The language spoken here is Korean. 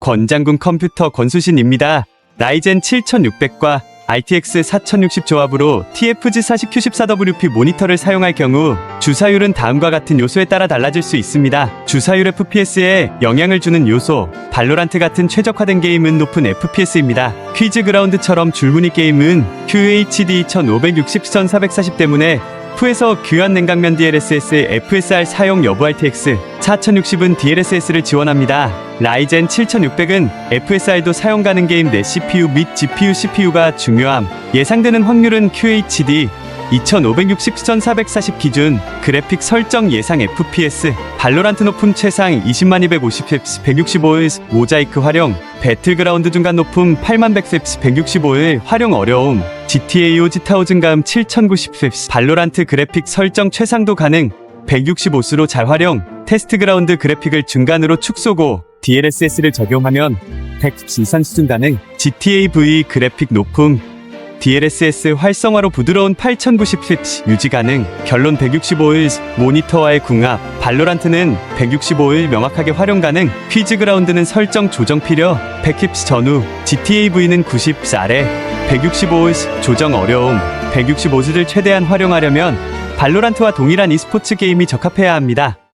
권장군 컴퓨터 권수신입니다. 라이젠 7600과 RTX 4060 조합으로 TFG 40Q14WP 모니터를 사용할 경우 주사율은 다음과 같은 요소에 따라 달라질 수 있습니다. 주사율 FPS에 영향을 주는 요소, 발로란트 같은 최적화된 게임은 높은 FPS입니다. 퀴즈 그라운드처럼 줄무늬 게임은 QHD 1560 1440 때문에 푸에서 귀한 냉각면 DLSS FSR 사용 여부 RTX 4060은 DLSS를 지원합니다. 라이젠 7600은 FSR도 사용 가능 게임 내 CPU 및 GPU CPU가 중요함. 예상되는 확률은 QHD 2560 1440 기준 그래픽 설정 예상 FPS 발로란트 높음 최상 20250Fps 165Hz 모자이크 활용 배틀그라운드 중간 높음 8100Fps 165Hz 활용 어려움 GTA 오지 타워 증가음 7090Fps 발로란트 그래픽 설정 최상도 가능 165수로 잘 활용 테스트 그라운드 그래픽을 중간으로 축소고 DLSS를 적용하면 100Fps 이상 수준 가능 GTA V 그래픽 높음 DLSS 활성화로 부드러운 8090Hz 유지 가능 결론 165Hz 모니터와의 궁합 발로란트는 165Hz 명확하게 활용 가능 퀴즈 그라운드는 설정 조정 필요 100Hz 전후 GTA V는 90Hz 아래 165Hz 조정 어려움 165Hz를 최대한 활용하려면 발로란트와 동일한 e스포츠 게임이 적합해야 합니다.